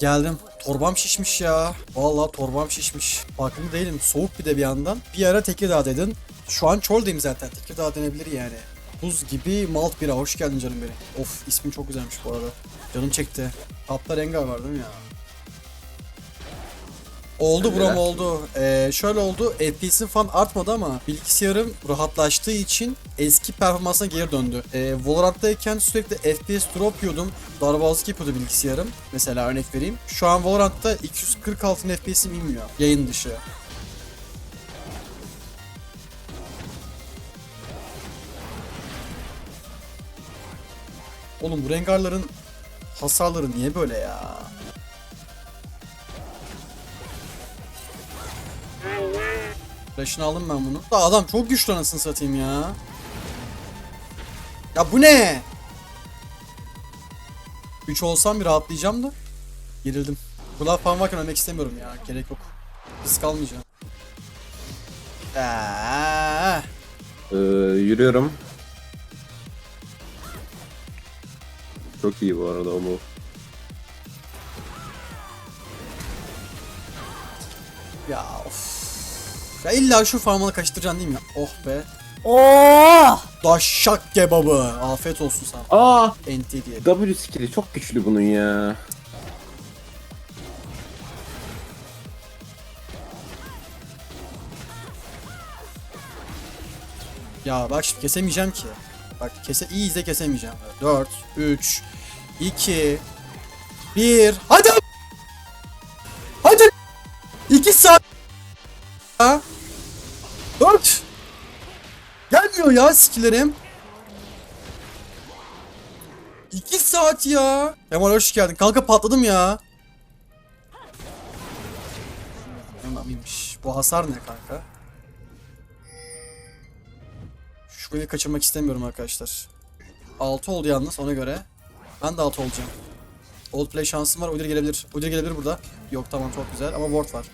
Geldim. Torbam şişmiş ya. Vallahi torbam şişmiş. Farkında değilim. Soğuk bir de bir yandan. Bir ara Tekirdağ'daydın. Şu an Çorlu'dayım zaten. Tekirdağ denebilir yani. Buz gibi malt bira. Hoş geldin canım benim. Of ismin çok güzelmiş bu arada. Canım çekti. Tapta Rengar var değil mi ya? Oldu Öyle. buram oldu. Ee, şöyle oldu. FPS'im falan artmadı ama bilgisayarım rahatlaştığı için eski performansına geri döndü. Ee, Valorant'tayken sürekli FPS drop yiyordum. Darbazlık yapıyordu bilgisayarım. Mesela örnek vereyim. Şu an Valorant'ta 246 FPS'im inmiyor. Yayın dışı. Oğlum bu Rengar'ların hasarları niye böyle ya? Flash'ını aldım ben bunu. Da adam çok güçlü anasını satayım ya. Ya bu ne? 3 olsam bir rahatlayacağım da. Gerildim. Kulağı falan varken ölmek istemiyorum ya. Gerek yok. Risk almayacağım. Eee. Ee, yürüyorum. Çok iyi bu arada o move. Ya of. Ya illa şu farmalı kaçtıracaksın değil mi ya? Oh be. Oo! Daşşak kebabı. Afiyet olsun sana. Aa! NT diye. W skill'i çok güçlü bunun ya. Ya bak şimdi kesemeyeceğim ki. Bak kese iyi izle kesemeyeceğim. 4 3 2 1 Hadi! Hadi! 2 saat ya. 4 Gelmiyor ya skillerim. 2 saat ya. Kemal hoş geldin. Kanka patladım ya. Tamamıymış. Bu hasar ne kanka? Şu kaçırmak istemiyorum arkadaşlar. 6 oldu yalnız ona göre. Ben de 6 olacağım. Old play şansım var. Udyr gelebilir. Udyr gelebilir burada. Yok tamam çok güzel ama ward var.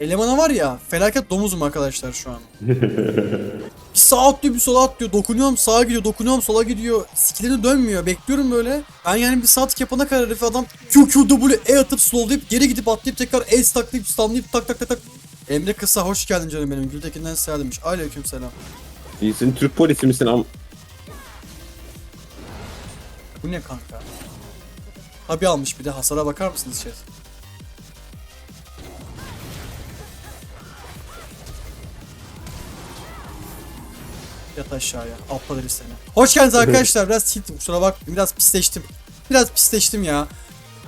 Elemana var ya felaket domuzum arkadaşlar şu an. bir sağa atlıyor bir sola atlıyor. Dokunuyorum sağa gidiyor dokunuyorum sola gidiyor. Skillini dönmüyor. Bekliyorum böyle. Ben yani bir saat yapana kadar herif adam Q Q W E atıp slowlayıp geri gidip atlayıp tekrar ace taklayıp stunlayıp tak tak tak tak. Emre Kısa hoş geldin canım benim. Gültekin'den selam demiş. Aleyküm selam. İyisin Türk polisi misin am? Bu ne kanka? Tabi almış bir de hasara bakar mısınız chat? Yat aşağıya. Aptal herif seni. Hoş geldiniz arkadaşlar. Biraz sildim kusura bak. Biraz pisleştim. Biraz pisleştim ya.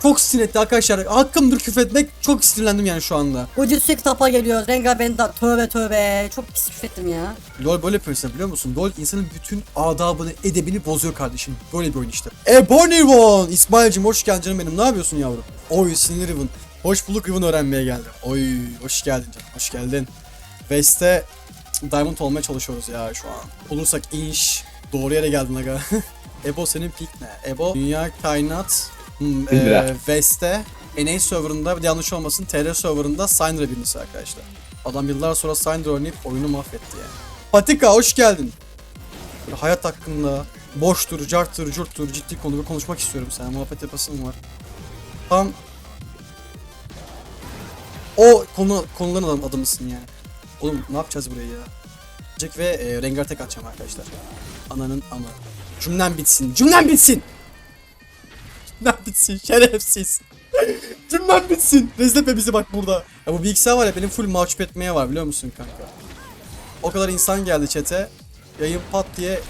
Çok sinirletti arkadaşlar. Hakkımdır küfretmek. Çok sinirlendim yani şu anda. Ucuz sürekli tapa geliyor. Rengar beni da tövbe tövbe. Çok pis küfrettim ya. LoL böyle yapıyorsun biliyor musun? LoL insanın bütün adabını, edebini bozuyor kardeşim. Böyle bir oyun işte. Ebony Riven! İsmail'cim hoş geldin canım benim. Ne yapıyorsun yavrum? Oy sinir Riven. Hoş bulduk Riven öğrenmeye geldim. Oy hoş geldin canım. Hoş geldin. West'te Diamond olmaya çalışıyoruz ya şu an. Olursak inş. Doğru yere geldin aga. Ebo senin pik ne? Ebo dünya kainat hmm, e, West'te NA serverında bir de yanlış olmasın TR serverında Syndra birincisi arkadaşlar. Adam yıllar sonra Syndra oynayıp oyunu mahvetti yani. Patika hoş geldin. Böyle hayat hakkında boştur, carttır, curttur, ciddi konuda konuşmak istiyorum sana. Muhabbet yapasım var. Tam o konu konuların adam, adamısın yani. Oğlum ne yapacağız burayı ya? Jack ve e, Rengar tek atacağım arkadaşlar. Ananın ama. Cümlem bitsin. Cümlem bitsin. Cümlem bitsin. Şerefsiz. Cümlem bitsin. Rezil etme bizi bak burada. Ya bu bilgisayar var ya benim full mahcup etmeye var biliyor musun kanka? O kadar insan geldi çete. Yayın pat diye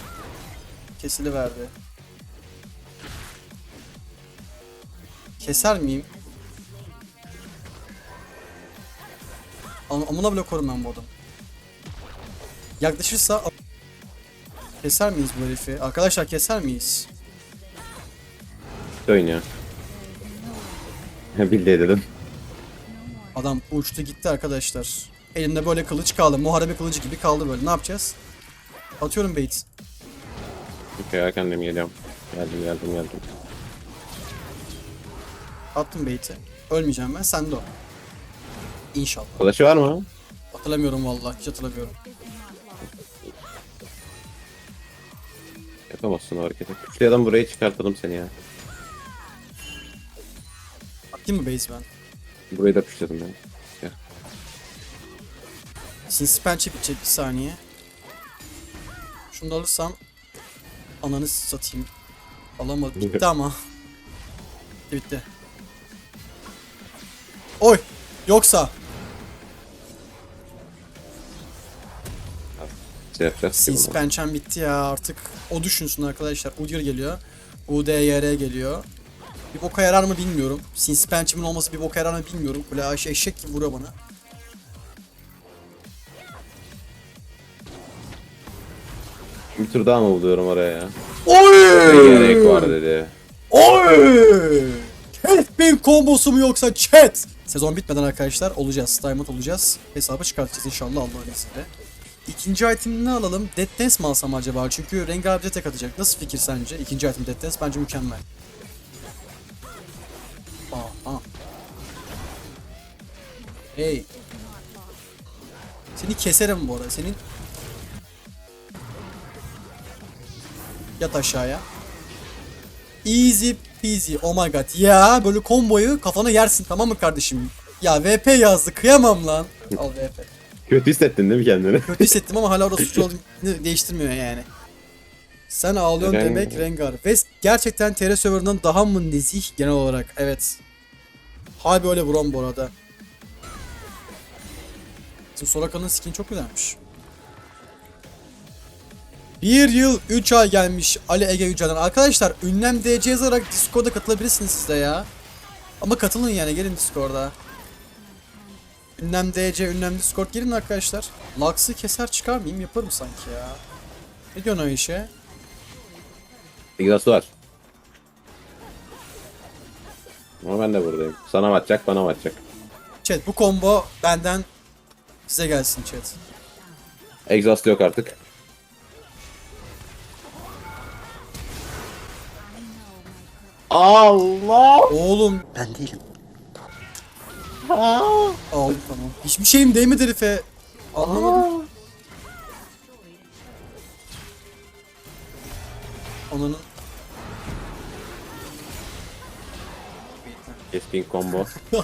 kesiliverdi. Keser miyim? Am amına bile korum ben bu adamı. Yaklaşırsa keser miyiz bu herifi? Arkadaşlar keser miyiz? Oynuyor. Bildi dedim. Adam uçtu gitti arkadaşlar. Elimde böyle kılıç kaldı. Muharebe kılıcı gibi kaldı böyle. Ne yapacağız? Atıyorum bait. Okey arkandayım geliyorum. Geldim geldim geldim. Attım bait'i. Ölmeyeceğim ben. Sen de o. İnşallah. Flash'ı var mı? Hatırlamıyorum vallahi. Hiç hatırlamıyorum. Yapamazsın o hareketi. Kuşlayadan buraya çıkartalım seni ya. Kim mi base ben? Burayı da püşledim ben. Sinsi pençe bitecek bir saniye. Şunu da alırsam ananı satayım. Alamadım. Bitti ama. Bitti bitti. Oy! Yoksa Şey yapacağız ki sinsi bunu. pençem bitti ya artık. O düşünsün arkadaşlar. Udyr geliyor. UDYR geliyor. Bir boka yarar mı bilmiyorum. Sinsi pençemin olması bir boka yarar mı bilmiyorum. Böyle Ayşe eşek gibi vuruyor bana. Bir tur daha mı buluyorum oraya ya? Oy! Ne gerek var dedi. Oy! Catbane kombosu mu yoksa chat? Sezon bitmeden arkadaşlar olacağız. Diamond olacağız. Hesabı çıkartacağız inşallah Allah'ın izniyle. İkinci itemini ne alalım? Dead Dance mi alsam acaba? Çünkü Rengar bize tek atacak. Nasıl fikir sence? İkinci item Dead Dance bence mükemmel. Aa, aa. Hey. Seni keserim bu arada. Senin... Yat aşağıya. Easy peasy. Oh my god. Ya böyle komboyu kafana yersin tamam mı kardeşim? Ya VP yazdı. Kıyamam lan. Al VP. Kötü hissettin değil mi kendini? Kötü hissettim ama hala orada suçlu olduğunu değiştirmiyor yani. Sen ağlıyorsun Ren- demek Rengar. Ve gerçekten TR serverından daha mı nezih genel olarak? Evet. Harbi öyle vuran bu arada. Bizim Soraka'nın skin çok güzelmiş. Bir yıl 3 ay gelmiş Ali Ege Yücel'den. Arkadaşlar ünlem DC yazarak Discord'a katılabilirsiniz siz de ya. Ama katılın yani gelin Discord'a. Ünlem DC, ünlem Discord gelin arkadaşlar. Lux'ı keser çıkar mıyım? Yaparım sanki ya. Ne diyorsun o işe? Exhaust'u var. Ama ben de buradayım. Sana mı atacak, bana mı atacak? Chat bu combo benden size gelsin chat. Exhaust yok artık. Allah! Oğlum. Ben değilim. Aldım tamam. Hiçbir şeyim değmedi herife. Anlamadım. Ananın. Keskin combo. bir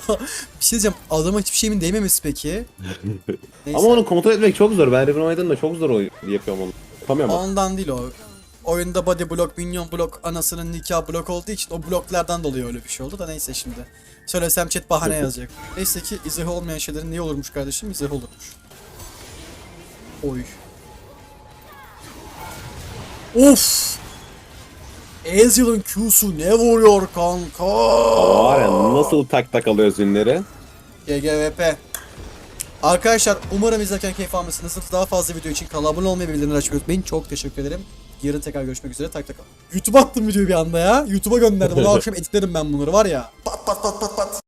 şey diyeceğim. Adama hiçbir şeyimin değmemesi peki. Neyse. Ama onu kontrol etmek çok zor. Ben Riven oynadığımda çok zor oy- yapıyorum onu. Yapamıyorum ama. Ondan değil o. Oyunda body block, minyon block, anasının nikah blok olduğu için o bloklardan dolayı öyle bir şey oldu da neyse şimdi. Söylesem chat bahane yazacak. Neyse ki izahı olmayan şeylerin niye olurmuş kardeşim? İzahı olurmuş. Oy. Of! Ezreal'ın Q'su ne vuruyor kanka? Var ya nasıl tak tak alıyor ünleri. GGVP. Arkadaşlar umarım izlerken keyif almışsınızdır. Daha fazla video için kanala abone olmayı ve bildirimleri açmayı unutmayın. Çok teşekkür ederim. Yarın tekrar görüşmek üzere. Tak tak. YouTube'a attım videoyu bir anda ya. YouTube'a gönderdim. Bunu akşam editlerim ben bunları var ya. Pat pat pat pat pat.